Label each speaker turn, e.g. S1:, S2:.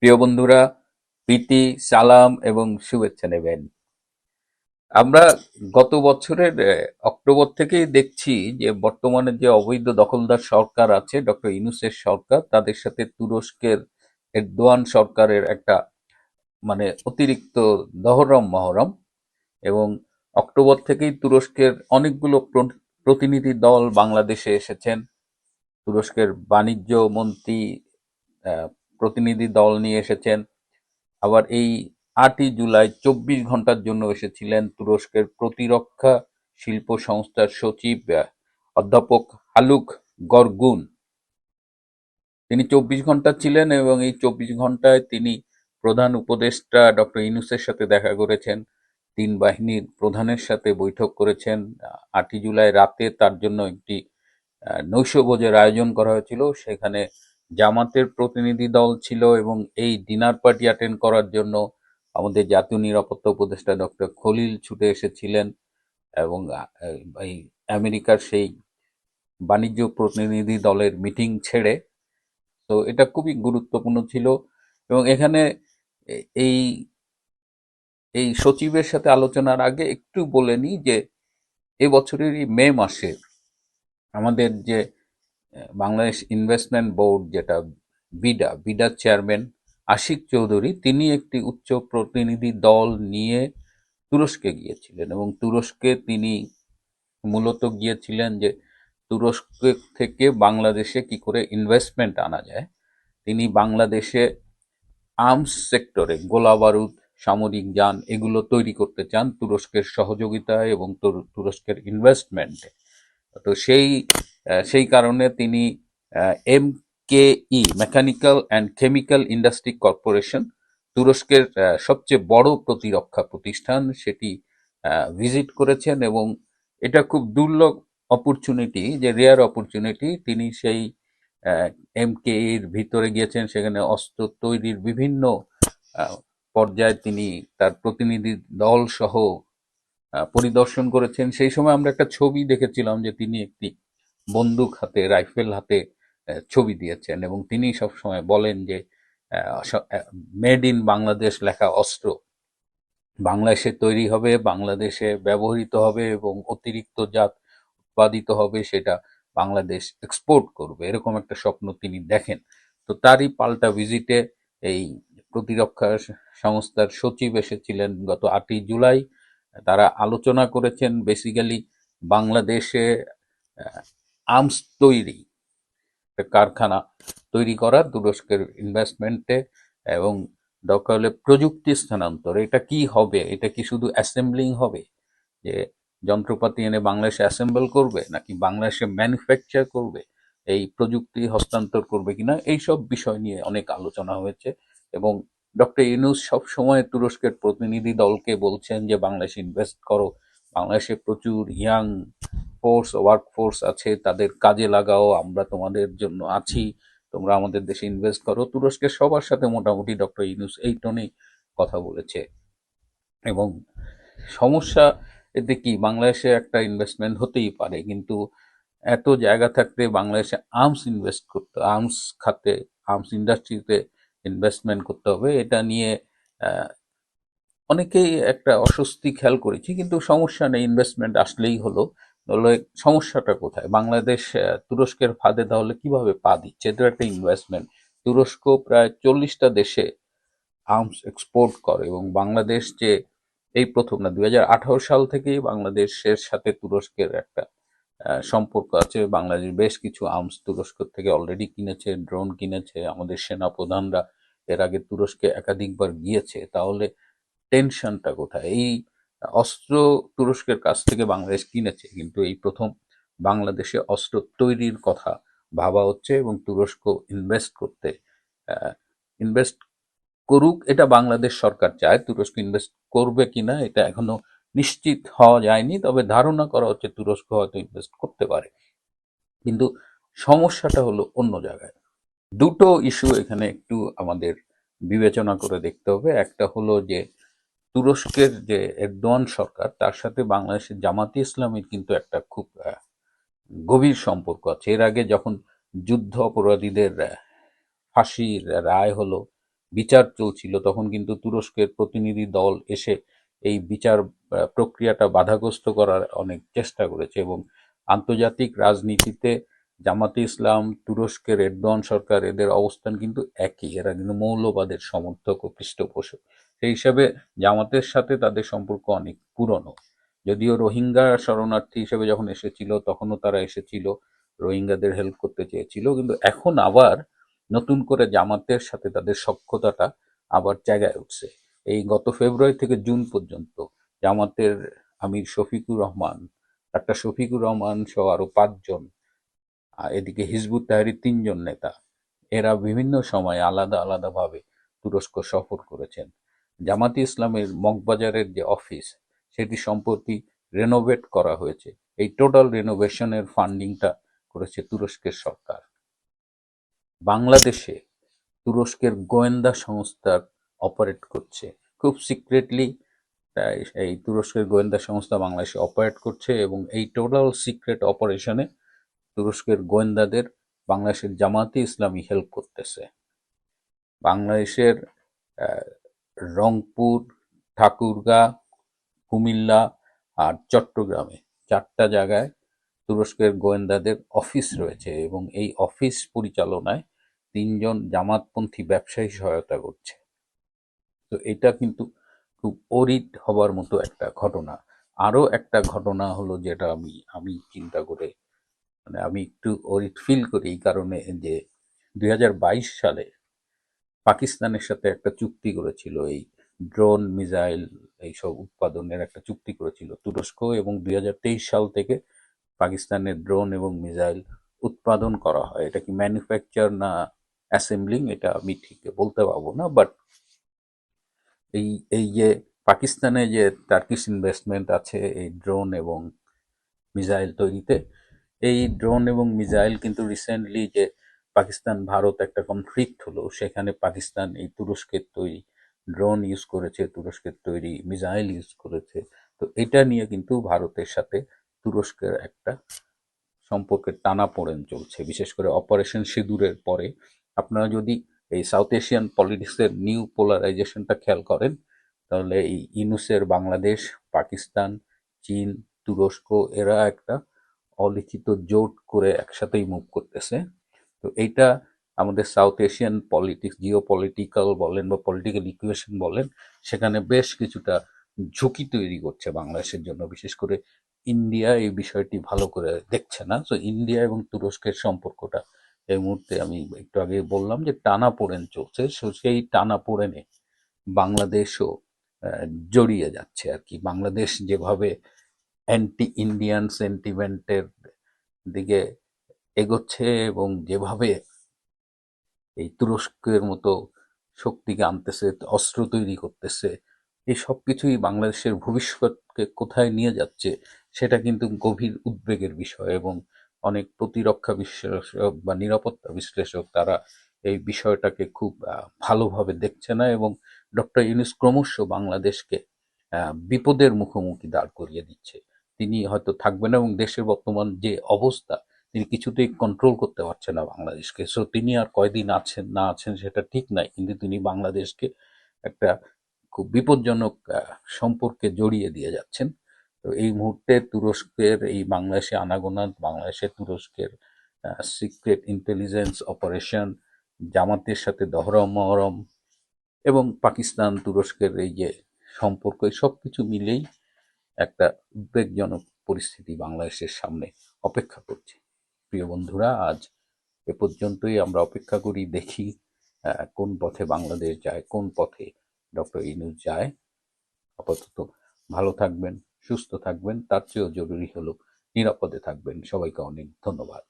S1: প্রিয় বন্ধুরা, প্রীতি, সালাম এবং শুভেচ্ছা নেবেন। আমরা গত বছরের অক্টোবর থেকেই দেখছি যে বর্তমানে যে অবৈধ দখলদার সরকার আছে, ডক্টর ইনুসের সরকার, তাদের সাথে তুরস্কের এরদোয়ান সরকারের একটা মানে অতিরিক্ত দহরম মহরম এবং অক্টোবর থেকেই তুরস্কের অনেকগুলো প্র- প্রতিনিধি দল বাংলাদেশে এসেছেন। তুরস্কের বাণিজ্য মন্ত্রী প্রতিনিধি দল নিয়ে এসেছেন। আবার এই আটই জুলাই চব্বিশ ঘণ্টার জন্য এসেছিলেন তুরস্কের প্রতিরক্ষা শিল্প সংস্থার সচিব অধ্যাপক হালুক গরগুন। তিনি চব্বিশ ঘণ্টা ছিলেন এবং এই চব্বিশ ঘন্টায় তিনি প্রধান উপদেষ্টা ডক্টর ইনুসের সাথে দেখা করেছেন। তিন বাহিনীর প্রধানের সাথে বৈঠক করেছেন। আটই জুলাই রাতে তার জন্য একটি নৈশভোজের আয়োজন করা হয়েছিল। সেখানে জামাতের প্রতিনিধি দল ছিল এবং এই ডিনার পার্টি অ্যাটেন্ড করার জন্য আমাদের জাতীয় নিরাপত্তা উপদেষ্টা ডক্টর খলিল ছুটে এসেছিলেন এবং এই আমেরিকার সেই বাণিজ্য প্রতিনিধি দলের মিটিং ছেড়ে। তো এটা খুবই গুরুত্বপূর্ণ ছিল এবং এখানে এই এই সচিবের সাথে আলোচনার আগে একটু বলে নিই যে এবছরেরই মে মাসে আমাদের যে বাংলাদেশ ইনভেস্টমেন্ট বোর্ড যেটা বিডা, বিডার চেয়ারম্যান আশিক চৌধুরী, তিনি একটি উচ্চ প্রতিনিধি দল নিয়ে তুরস্কে গিয়েছিলেন এবং তুরস্কে তিনি মূলত গিয়েছিলেন যে তুরস্ক থেকে বাংলাদেশে কি করে ইনভেস্টমেন্ট আনা যায়। তিনি বাংলাদেশে আর্মস সেক্টরে গোলা বারুদ, সামরিক যান এগুলো তৈরি করতে চান তুরস্কের সহযোগিতায় এবং তুরস্কের ইনভেস্টমেন্টে তো সেই সেই কারণে তিনি M K E mechanical and chemical industry corporation তুরস্কের সবচেয়ে বড় প্রতিরক্ষা প্রতিষ্ঠান, সেটি ভিজিট করেছেন এবং এটা খুব দুর্লভ অপরচুনিটি যে রেয়ার অপরচুনিটি তিনি সেই এম কে এর ভিতরে গিয়েছেন, সেখানে অস্ত্র তৈরির বিভিন্ন পর্যায়ে তিনি তার প্রতিনিধি দল সহ পরিদর্শন করেছেন। সেই সময় আমরা একটা ছবি দেখেছিলাম যে তিনি একটি বন্দুক হাতে, রাইফেল হাতে ছবি দিয়েছেন এবং তিনি সবসময় বলেন যে মেড ইন বাংলাদেশ লেখা অস্ত্র বাংলাদেশে তৈরি হবে, বাংলাদেশে ব্যবহৃত হবে এবং অতিরিক্ত জাত উৎপাদিত হবে, সেটা বাংলাদেশ এক্সপোর্ট করবে। এরকম একটা স্বপ্ন তিনি দেখেন। তো তারই পাল্টা ভিজিটে এই প্রতিরক্ষা সংস্থার সচিব এসেছিলেন গত আটই জুলাই। তারা আলোচনা করেছেন বেসিক্যালি বাংলাদেশে আর্মস তৈরি। কারখানা তৈরি করা তুরস্কের ইনভেস্টমেন্টে এবং দরকার হলে প্রযুক্তি স্থানান্তর। এটা কি হবে? এটা কি শুধু অ্যাসেম্বলিং হবে? যে যন্ত্রপাতি এনে বাংলাদেশে অ্যাসেম্বল করবে, নাকি বাংলাদেশে ম্যানুফ্যাকচার করবে? এই প্রযুক্তি হস্তান্তর করবে কিনা? এইসব বিষয় নিয়ে অনেক আলোচনা হয়েছে এবং ডক্টর ইউনুস সব সময় তুরস্কের প্রতিনিধি দলকে বলছেন যে, বাংলাদেশে ইনভেস্ট করো। বাংলাদেশে প্রচুর ইয়াং ফোর্স ওয়ার্ক ফোর্স আছে, তাদের কাজে লাগাও, আমরা তোমাদের জন্য আছি, তোমরা আমাদের দেশে ইনভেস্ট করো। তুরস্কের সবার সাথে মোটামুটি ডক্টর ইউনুস এই টোনেই কথা বলেছে। এবং সমস্যা এতে কি, বাংলাদেশে একটা ইনভেস্টমেন্ট হতেই পারে, কিন্তু এত জায়গা থাকতে বাংলাদেশে আর্মস ইনভেস্ট করতে আর্মস খাতে আর্মস ইন্ডাস্ট্রিতে ইনভেস্টমেন্ট করতে হবে, এটা নিয়ে অনেকেই একটা অস্বস্তি খেয়াল করেছি, কিন্তু সমস্যা নেই ইনভেস্টমেন্ট আসলেই হলো। তাহলে সমস্যাটা কোথায়? বাংলাদেশ তুরস্কের ফাঁদে তাহলে কীভাবে পা দিচ্ছে? এটা একটা ইনভেস্টমেন্ট তুরস্ক প্রায় চল্লিশটা দেশে আর্মস এক্সপোর্ট করে এবং বাংলাদেশ যে এই প্রথম না, দুই হাজার আঠারো সাল থেকেই বাংলাদেশের সাথে তুরস্কের একটা সম্পর্ক আছে। বাংলাদেশ বেশ কিছু আর্মস তুরস্ক থেকে অলরেডি কিনেছে ড্রোন কিনেছে। আমাদের সেনা প্রধানরা এর আগে তুরস্কে একাধিকবার গিয়েছে। তাহলে টেনশনটা কোথায়? এই অস্ত্র তুরস্কের কাছ থেকে বাংলাদেশ কিনেছে, কিন্তু এই প্রথম বাংলাদেশে অস্ত্র তৈরির কথা ভাবা হচ্ছে এবং তুরস্ক ইনভেস্ট করতে ইনভেস্ট করুক, এটা বাংলাদেশ সরকার চায়, তুরস্ক ইনভেস্ট করবে কিনা এটা এখনও নিশ্চিত হওয়া যায়নি, তবে ধারণা করা হচ্ছে তুরস্ক হয়তো ইনভেস্ট করতে পারে। কিন্তু সমস্যাটা হলো অন্য জায়গায়। দুটো ইস্যু এখানে একটু আমাদের বিবেচনা করে দেখতে হবে। একটা হলো যে তুরস্কের যে এরদোয়ান সরকার, তার সাথে বাংলাদেশের জামাতি ইসলামের কিন্তু একটা খুব গভীর সম্পর্ক আছে। এর আগে যখন যুদ্ধ অপরাধীদের ফাঁসির রায় হলো, বিচার চলছিল, তখন কিন্তু তুরস্কের প্রতিনিধি দল এসে এই বিচার প্রক্রিয়াটা বাধাগ্রস্ত করার অনেক চেষ্টা করেছে এবং আন্তর্জাতিক রাজনীতিতে জামাতে ইসলাম, তুরস্কের এরদোয়ান সরকার, এদের অবস্থান কিন্তু একই। এরা কিন্তু মৌলবাদের সমর্থক ও পৃষ্ঠপোষক। সেই হিসাবে জামাতের সাথে তাদের সম্পর্ক অনেক পুরনো। যদিও রোহিঙ্গা শরণার্থী হিসেবে যখন এসেছিল, তখনও তারা এসেছিল, রোহিঙ্গাদের হেল্প করতে চেয়েছিল। কিন্তু এখন আবার নতুন করে জামাতের সাথে তাদের সক্ষতাটা আবার জায়গায় উঠছে। এই গত ফেব্রুয়ারি থেকে জুন পর্যন্ত জামাতের আমির শফিকুর রহমান, ডাক্তার শফিকুর রহমান সহ আরও পাঁচজন এদিকে হিজবুত তাহারির তিনজন নেতা, এরা বিভিন্ন সময় আলাদা আলাদাভাবে তুরস্ক সফর করেছেন। জামাতি ইসলামের মগবাজারের যে অফিস, সেটি সম্প্রতি রেনোভেট করা হয়েছে। এই টোটাল রেনোভেশনের ফান্ডিংটা করেছে তুরস্কের সরকার। বাংলাদেশে তুরস্কের গোয়েন্দা সংস্থার অপারেট করছে। খুব সিক্রেটলি এই তুরস্কের গোয়েন্দা সংস্থা বাংলাদেশে অপারেট করছে এবং এই টোটাল সিক্রেট অপারেশনে তুরস্কের গোয়েন্দাদের বাংলাদেশের জামাতি ইসলামী হেল্প করতেছে। বাংলাদেশের রংপুর, ঠাকুরগাঁ, কুমিল্লা আর চট্টগ্রামে। চারটা জায়গায় তুরস্কের গোয়েন্দাদের অফিস রয়েছে এবং এই অফিস পরিচালনায় তিনজন জামাতপন্থী ব্যবসায়ী সহায়তা করছে। তো এটা কিন্তু খুব অরিট হবার মতো একটা ঘটনা। আরও একটা ঘটনা হলো যেটা আমি আমি চিন্তা করে মানে আমি একটু অরিট ফিল করি এই কারণে যে দুই হাজার বাইশ সালে পাকিস্তানের সাথে একটা চুক্তি করেছিল, এই ড্রোন, মিসাইল, এইসব উৎপাদনের একটা চুক্তি করেছিল। তুরস্ক এবং দুই হাজার তেইশ সাল থেকে পাকিস্তানের ড্রোন এবং মিসাইল উৎপাদন করা হয়। এটা কি ম্যানুফ্যাকচার না অ্যাসেম্বলিং এটা আমি ঠিক বলতে পারব না বাট এই এই যে পাকিস্তানে যে টার্কিশ ইনভেস্টমেন্ট আছে, এই ড্রোন এবং মিসাইল তৈরিতে, এই ড্রোন এবং মিসাইল কিন্তু রিসেন্টলি যে পাকিস্তান, ভারত একটা কনফ্লিক্ট হলো। সেখানে পাকিস্তান এই তুরস্কের তৈরি ড্রোন ইউজ করেছে, তুরস্কের তৈরি মিসাইল ইউজ করেছে। তো এটা নিয়ে কিন্তু ভারতের সাথে তুরস্কের একটা সম্পর্কের টানাপোড়েন চলছে। বিশেষ করে অপারেশন সিঁদুরের পরে আপনারা যদি এই সাউথ এশিয়ান পলিটিক্সের নিউ পোলারাইজেশনটা খেয়াল করেন, তাহলে এই ইনুসের বাংলাদেশ, পাকিস্তান, চীন, তুরস্ক, এরা একটা অলিখিত জোট করে একসাথেই মুভ করতেছে। তো এইটা আমাদের South Asian politics Jio political বলেন বা পলিটিক্যাল ইকুয়েশন বলেন, সেখানে বেশ কিছুটা ঝুঁকি তৈরি করছে বাংলাদেশের জন্য। বিশেষ করে ইন্ডিয়া এই বিষয়টি ভালো করে দেখছে না। তো ইন্ডিয়া এবং তুরস্কের সম্পর্কটা এই মুহূর্তে আমি একটু আগে বললাম যে টানা পোড়েন চলছে সেই টানা পোড়েনে বাংলাদেশও জড়িয়ে যাচ্ছে আর কি। বাংলাদেশ যেভাবে অ্যান্টি ইন্ডিয়ান সেন্টিমেন্টের দিকে এগোচ্ছে এবং যেভাবে এই তুরস্কের মতো শক্তিকে আনতেছে, অস্ত্র তৈরি করতেছে, এই সব কিছুই বাংলাদেশের ভবিষ্যৎকে কোথায় নিয়ে যাচ্ছে সেটা কিন্তু গভীর উদ্বেগের বিষয় এবং অনেক প্রতিরক্ষা বিশ্লেষক বা নিরাপত্তা বিশ্লেষক তারা এই বিষয়টাকে খুব ভালোভাবে দেখছে না এবং ডক্টর ইউনুস ক্রমশ বাংলাদেশকে বিপদের মুখোমুখি দাঁড় করিয়ে দিচ্ছে। তিনি হয়তো থাকবেন এবং দেশের বর্তমান যে অবস্থা তিনি কিছুতেই কন্ট্রোল করতে পারছেন না বাংলাদেশকে। সো তিনি আর কয়দিন আছেন, না আছেন সেটা ঠিক নাই। কিন্তু তিনি বাংলাদেশকে একটা খুব বিপজ্জনক সম্পর্কে জড়িয়ে দিয়ে যাচ্ছেন। তো এই মুহূর্তে তুরস্কের, এই বাংলাদেশে আনাগোনা, বাংলাদেশে তুরস্কের সিক্রেট ইন্টেলিজেন্স অপারেশন জামাতের সাথে দহরম মহরম এবং পাকিস্তান, তুরস্কের এই যে সম্পর্ক, এই সব কিছু মিলেই একটা উদ্বেগজনক পরিস্থিতি বাংলাদেশের সামনে অপেক্ষা করছে। প্রিয় বন্ধুরা, আজ এ পর্যন্তই। আমরা অপেক্ষা করি দেখি কোন পথে বাংলাদেশ যায়, কোন পথে ডক্টর ইনুজ যায়। আপাতত ভালো থাকবেন, সুস্থ থাকবেন, তার চেয়েও জরুরি হলো নিরাপদে থাকবেন। সবাইকে অনেক ধন্যবাদ।